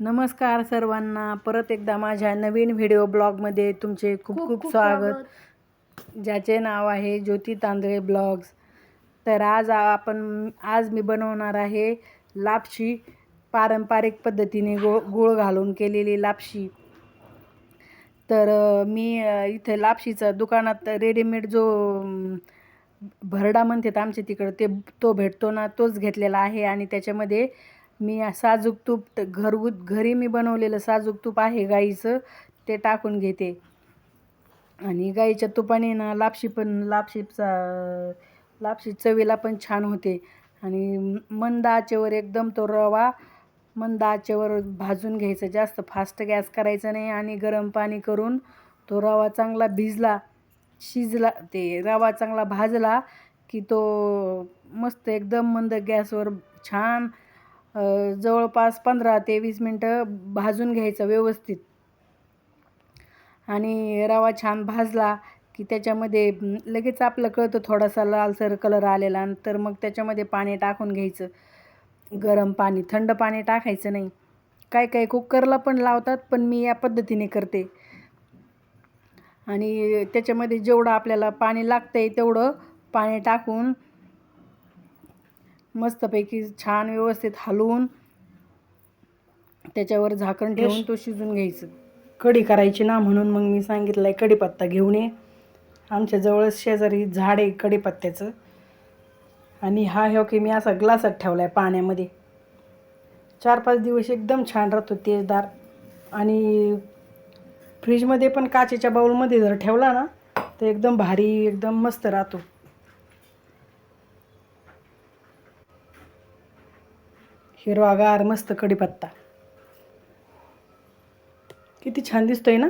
नमस्कार सर्वांना. परत एकदा माझ्या नवीन व्हिडिओ ब्लॉगमध्ये तुमचे खूप खूप स्वागत. ज्याचे नाव आहे ज्योती तांदळे ब्लॉग्स तर आज आपण आज मी बनवणार आहे लापशी पारंपरिक पद्धतीने गो गुळ घालून केलेली लापशी. तर मी इथे लापशीचा दुकानात रेडीमेड जो भरडा म्हणतात आमच्या तिकडं ते तो भेटतो ना तोच घेतलेला आहे. आणि त्याच्यामध्ये मी साजूक तूप घरगुत घरी मी बनवलेलं साजूक तूप आहे गाईचं ते टाकून घेते. आणि गाईच्या तुपाने ना लापशी पण लापशीचा लापशी चवीला पण छान होते. आणि मंद आचेवर एकदम तो रवा मंद आचेवर भाजून घ्यायचं. जास्त फास्ट गॅस करायचा नाही आणि गरम पाणी करून तो रवा चांगला भिजला शिजला ते रवा चांगला भाजला की तो मस्त एकदम मंद गॅसवर छान जवळपास पंधरा ते वीस मिनटं भाजून घ्यायचं व्यवस्थित. आणि रवा छान भाजला की त्याच्यामध्ये लगेच आपलं कळतं थोडासा लालसर कलर आलेला तर मग त्याच्यामध्ये पाणी टाकून घ्यायचं. गरम पाणी थंड पाणी टाकायचं नाही. काय काय कुकरला पण लावतात पण मी या पद्धतीने करते. आणि त्याच्यामध्ये जेवढं आपल्याला पाणी लागतं आहे तेवढं पाणी टाकून मस्तपैकी छान व्यवस्थित हलवून त्याच्यावर झाकण ठेवून तो शिजून घ्यायचं. कढी करायची ना म्हणून मग मी सांगितलं आहे कढीपत्ता घेऊन ये. आमच्या जवळच शेजारी झाड आहे कढीपत्त्याचं. आणि हा ह्यो की मी असा ग्लासात ठेवला आहे पाण्यामध्ये. चार पाच दिवस एकदम छान राहतो तेजदार आणि फ्रीजमध्ये पण काचेच्या बाउलमध्ये जर ठेवला ना तर एकदम भारी एकदम मस्त राहतो. हिरवागार मस्त कढीपत्ता. किती छान दिसतोय ना?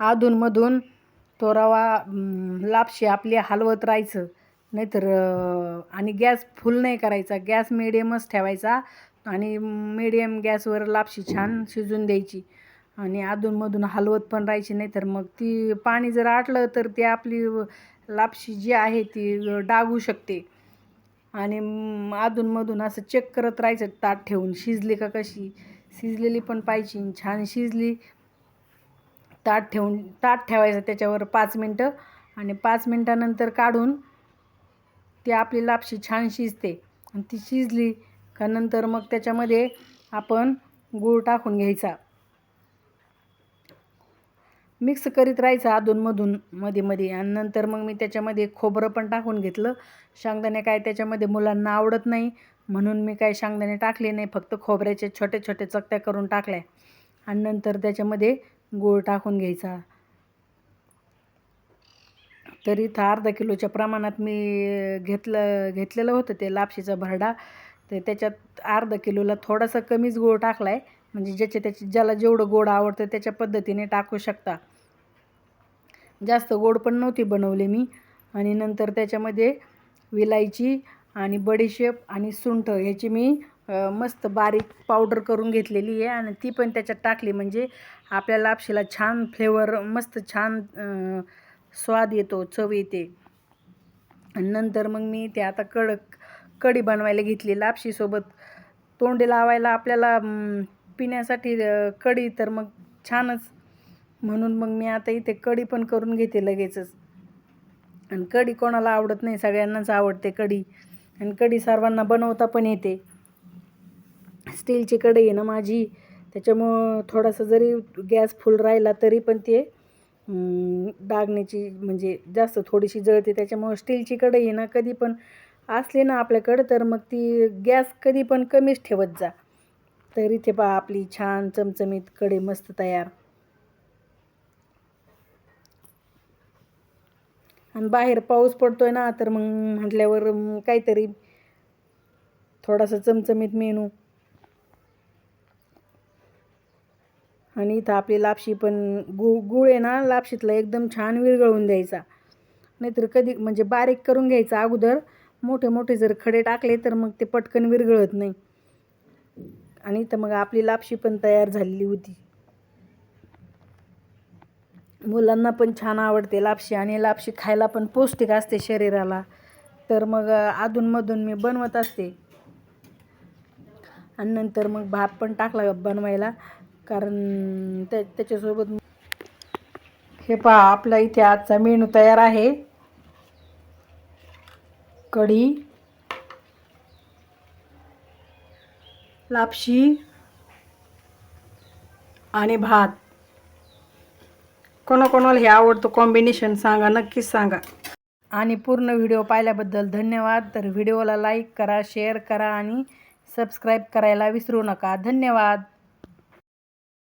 अधूनमधून तो रवा लापशी आपली हलवत राहायचं. नाहीतर आणि गॅस फुल नाही करायचा. गॅस मिडियमच ठेवायचा आणि मिडियम गॅसवर लापशी छान शिजून द्यायची. आणि अधूनमधून हलवत पण राहायची नाही तर मग ती पाणी जर आटलं तर ती आपली लापशी जी आहे ती डागू शकते. आणि अधूनमधून असं चेक करत राहायचं ताट ठेवून. शिजली का कशी? शिजलेली पण पाहिजे. छान शिजली ताट ठेवून ताट ठेवायचं त्याच्यावर पाच मिनटं. आणि पाच मिनटानंतर काढून ती आपली लापशी छान शिजते. आणि ती शिजली का नंतर मग त्याच्यामध्ये आपण गूळ टाकून घ्यायचा. मिक्स करीत राहायचं अधूनमधून मध्ये मध्ये. आणि नंतर मग मी त्याच्यामध्ये खोबरं पण टाकून घेतलं. शेंगदाणे काय त्याच्यामध्ये मुलांना आवडत नाही म्हणून मी काय शेंगदाणे टाकले नाही. फक्त खोबऱ्याचे छोटे छोटे चकत्या करून टाकल्या. आणि नंतर त्याच्यामध्ये गूळ टाकून घ्यायचा. तर इथं अर्धा किलोच्या प्रमाणात मी घेतलं घेतलेलं होतं ते लापशीचा भरडा. तर त्याच्यात अर्धा किलोला थोडासा कमीच गोड टाकला आहे म्हणजे ज्याचे त्याचे ज्याला जेवढं गोड आवडतं त्याच्या पद्धतीने टाकू शकता. जास्त गोड पण नव्हती बनवले मी. आणि नंतर त्याच्यामध्ये विलायची आणि बडीशेप आणि सुंठ ह्याची मी मस्त बारीक पावडर करून घेतलेली आहे. आणि ती पण त्याच्यात टाकली. म्हणजे आपल्या लापशीला छान फ्लेवर मस्त छान स्वाद येतो चव येते. आणि नंतर मग मी ते आता कडक कढी बनवायला घेतली लापशीसोबत तोंडे लावायला आपल्याला पिण्यासाठी कढी तर मग छानच म्हणून मग मी आता इथे कढी पण करून घेते लगेचच. आणि कढी कोणाला आवडत नाही सगळ्यांनाच आवडते कढी. आणि कढी सर्वांना बनवता पण येते. स्टीलची कढई आहे ना माझी त्याच्यामुळं थोडासा जरी गॅस फुल राहिला तरी पण ते डागण्याची म्हणजे जास्त थोडीशी जळते. त्याच्यामुळं स्टीलची कढई आहे ना कधी पण असली ना आपल्याकडं तर मग ती गॅस कधी पण कमीच ठेवत जा. तर इथे पहा आपली छान चमचमीत कढी मस्त तयार. आणि बाहेर पाऊस पडतोय ना तर मग म्हटल्यावर काहीतरी थोडासा चमचमीत मेनू. आणि इथं आपली लापशी पण गु गुळ आहे ना लापशीतला एकदम छान विरघळून द्यायचा. नाहीतर कधी म्हणजे बारीक करून घ्यायचा अगोदर. मोठे मोठे जर खडे टाकले तर मग ते पटकन विरघळत नाही. आणि इथं मग आपली लापशी पण तयार झालेली होती. मुलांना पण छान आवडते लापशी आणि लापशी खायला पण पौष्टिक असते शरीराला. तर मग अधूनमधून मी बनवत असते. आणि नंतर मग भात पण टाकला बनवायला. कारण त्या त्याच्यासोबत हे पहा आपला इथे आजचा मेनू तयार आहे. कढी. लापशी. आणि भात. कोणाकोणाला हे आवडतं कॉम्बिनेशन सांगा नक्कीच सांगा. आणि पूर्ण व्हिडिओ पाहिल्याबद्दल धन्यवाद. तर व्हिडिओला लाईक करा शेअर करा आणि सबस्क्राईब करायला विसरू नका. धन्यवाद.